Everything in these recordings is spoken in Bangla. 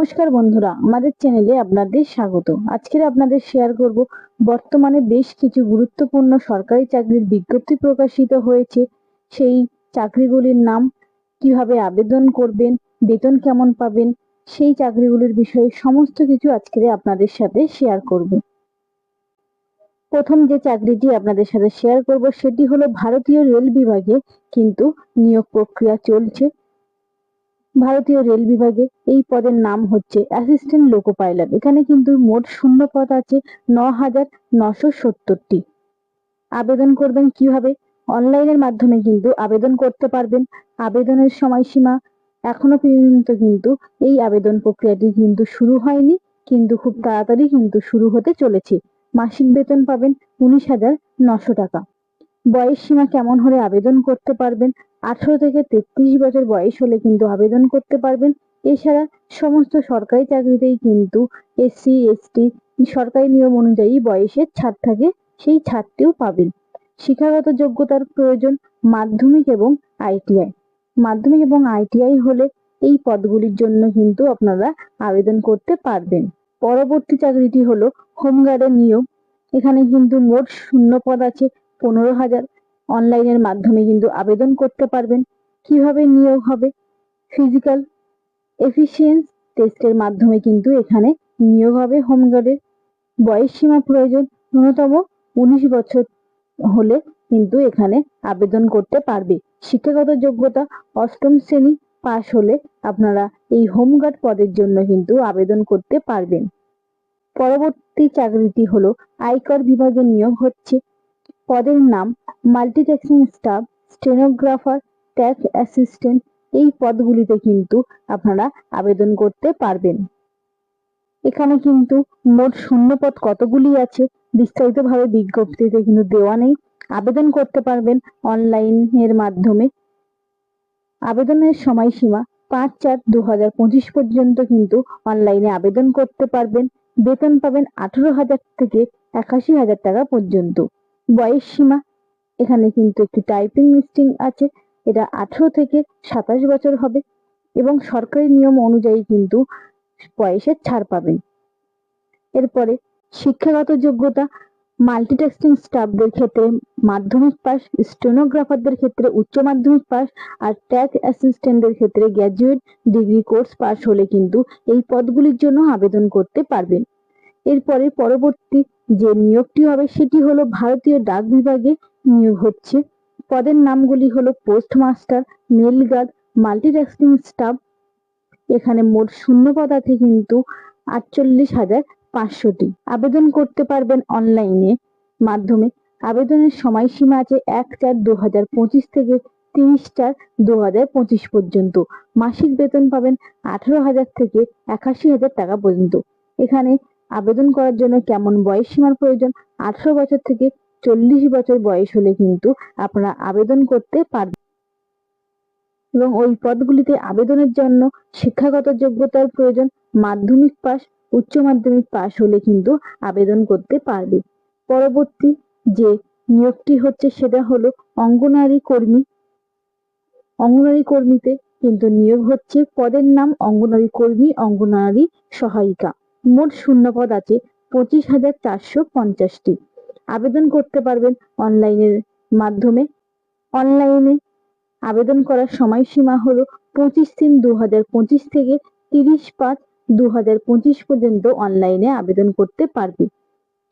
নমস্কার বন্ধুরা, আমাদের চ্যানেলে আপনাদের স্বাগত। আজকের আপনাদের শেয়ার করব, বর্তমানে বেশ কিছু গুরুত্বপূর্ণ সরকারি চাকরির বিজ্ঞপ্তি প্রকাশিত হয়েছে। সেই চাকরিগুলির নাম, কীভাবে আবেদন করবেন, বেতন কেমন পাবেন, সেই চাকরিগুলির বিষয়ে সমস্ত কিছু আজকের আপনাদের সাথে শেয়ার করব। প্রথম যে চাকরিটি আপনাদের সাথে শেয়ার করব, সেটি হলো ভারতীয় রেল বিভাগে কিন্তু নিয়োগ প্রক্রিয়া চলছে। ভারতীয় রেল বিভাগে এই পদের নাম হচ্ছে অ্যাসিস্ট্যান্ট লোকো পাইলট এখানে কিন্তু মোট শূন্য পদ আছে ন হাজার নশো সত্তরটি। আবেদন করবেন কীভাবে? অনলাইনের মাধ্যমে কিন্তু আবেদন করতে পারবেন। আবেদনের সময়সীমা এখনও পর্যন্ত কিন্তু এই আবেদন প্রক্রিয়াটি কিন্তু শুরু হয়নি, কিন্তু খুব তাড়াতাড়ি কিন্তু শুরু হতে চলেছে। মাসিক বেতন পাবেন উনিশ হাজার নশো টাকা। বয়স সীমা কেমন হলে আবেদন করতে পারবেন? আঠারো থেকে তেত্রিশ বছর বয়স হলে কিন্তু আবেদন করতে পারবেন। এছাড়া সমস্ত সরকারি চাকরিতেই কিন্তু এসসি, এসটি, সরকারি নিয়ম অনুযায়ী বয়সের ছাড় থাকে, সেই ছাড়টিও পাবেন। শিক্ষাগত যোগ্যতার প্রয়োজন মাধ্যমিক এবং আইটিআই। মাধ্যমিক এবং আইটিআই হলে এই পদগুলির জন্য কিন্তু আপনারা আবেদন করতে পারবেন। পরবর্তী চাকরিটি হলো হোমগার্ডের নিয়োগ। এখানে কিন্তু মোট শূন্য পদ আছে। পনেরো হাজার। অনলাইনের মাধ্যমে কিন্তু আবেদন করতে পারবেন। কীভাবে নিয়োগ হবে? ফিজিক্যাল এফিসিয়েন্স টেস্টের মাধ্যমে কিন্তু এখানে নিয়োগ হবে হোমগার্ডের বয়স সীমা প্রয়োজন। ন্যূনতম উনিশ বছর হলে কিন্তু এখানে আবেদন করতে পারবে। শিক্ষাগত যোগ্যতা অষ্টম শ্রেণি পাশ হলে আপনারা এই হোমগার্ড পদের জন্য কিন্তু আবেদন করতে পারবেন। পরবর্তী চাকরিটি হলো আয়কর বিভাগে নিয়োগ হচ্ছে। পদের নাম multitasking staff stenographer tax assistant এই পদগুলিতে কিন্তু আপনারা আবেদন করতে পারবেন। এখানে কিন্তু মোট শূন্য পদ কতগুলি আছে বিস্তারিতভাবে বিজ্ঞপ্তিতে কিন্তু দেওয়া নেই। আবেদন করতে পারবেন অনলাইনের মাধ্যমে। আবেদনের সময়সীমা পাঁচ চার দু হাজার পঁচিশ পর্যন্ত কিন্তু অনলাইনে আবেদন করতে পারবেন। বেতন পাবেন আঠেরো হাজার থেকে একাশি হাজার টাকা পর্যন্ত। বয়স সীমা এখানে কিন্তু একটি টাইপিং মিস্টিং আছে, এটা আঠারো থেকে সাতাশ বছর হবে এবং সরকারি নিয়ম অনুযায়ী কিন্তু বয়সের ছাড় পাবেন। এরপরে শিক্ষাগত যোগ্যতা মাল্টিটাস্কিং স্টাফদের ক্ষেত্রে মাধ্যমিক পাস স্টেনোগ্রাফারদের ক্ষেত্রে উচ্চ মাধ্যমিক পাস আর ট্যাগ অ্যাসিস্ট্যান্টদের ক্ষেত্রে গ্র্যাজুয়েট ডিগ্রি কোর্স পাস হলে কিন্তু এই পদগুলির জন্য আবেদন করতে পারবেন। এরপরে পরবর্তী যে নিয়োগটি হবে সেটি হলো ভারতীয় ডাক বিভাগে নিয়োগ হচ্ছে। পদের নামগুলি হলো postmaster mail guard multitasking staff, এখানে মোট শূন্য পদ আছে কিন্তু আটচল্লিশ হাজার পাঁচশোটি। আবেদন করতে পারবেন অনলাইনে মাধ্যমে। আবেদনের সময়সীমা আছে এক চার দু হাজার পঁচিশ থেকে তিরিশ চার দু হাজার পঁচিশ পর্যন্ত। মাসিক বেতন পাবেন আঠারো হাজার থেকে একাশি হাজার টাকা পর্যন্ত। এখানে আবেদন করার জন্য কেমন বয়স সীমার প্রয়োজন? আঠারো বছর থেকে চল্লিশ বছর বয়স হলে কিন্তু আপনারা আবেদন করতে পারবেন। এবং ওই পদগুলিতে আবেদনের জন্য শিক্ষাগত যোগ্যতার প্রয়োজন, মাধ্যমিক পাস উচ্চ মাধ্যমিক পাস হলে কিন্তু আবেদন করতে পারবে। পরবর্তী যে নিয়োগটি হচ্ছে সেটা হলো অঙ্গনারী কর্মী। অঙ্গনারী কর্মীতে কিন্তু নিয়োগ হচ্ছে, পদের নাম অঙ্গনারী কর্মী, অঙ্গনারী সহায়িকা। মোট শূন্য পদ আছে পঁচিশ হাজার চারশো পঞ্চাশটি। আবেদন করতে পারবেন অনলাইনের মাধ্যমে। অনলাইনে আবেদন করার সময়সীমা হলো পঁচিশ তিন দু হাজার পঁচিশ থেকে তিরিশ পাঁচ দু হাজার পঁচিশ পর্যন্ত অনলাইনে আবেদন করতে পারবে।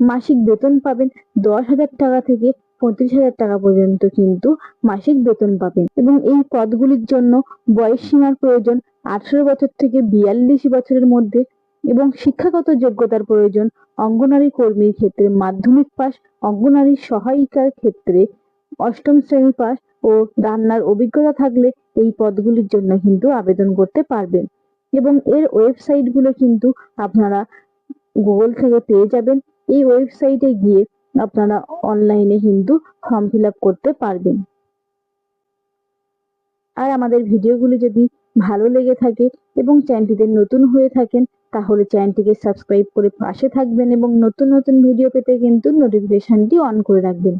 মাসিক বেতন পাবেন দশ হাজার টাকা থেকে পঁচিশ হাজার টাকা পর্যন্ত কিন্তু মাসিক বেতন পাবেন। এবং এই পদগুলির জন্য বয়স সীমার প্রয়োজন আঠারো বছর থেকে বিয়াল্লিশ বছরের মধ্যে এবং শিক্ষাগত যোগ্যতার প্রয়োজন অঙ্গনারী কর্মীর ক্ষেত্রে মাধ্যমিক পাস অঙ্গনারী সহায়িকার ক্ষেত্রে অষ্টম শ্রেণি পাস ও রান্নার অভিজ্ঞতা থাকলে এই পদগুলির জন্য কিন্তু আবেদন করতে পারবেন। এবং এর ওয়েবসাইটগুলো কিন্তু আপনারা গুগল থেকে পেয়ে যাবেন। এই ওয়েবসাইটে গিয়ে আপনারা অনলাইনে কিন্তু ফর্ম ফিল করতে পারবেন। আর আমাদের ভিডিওগুলি যদি ভালো লেগে থাকে এবং চ্যানেলটিতে নতুন হয়ে থাকেন, তাহলে চ্যানেলটিকে সাবস্ক্রাইব করে পাশে থাকবেন এবং নতুন নতুন ভিডিও পেতে কিন্তু নোটিফিকেশনটি অন করে রাখবেন।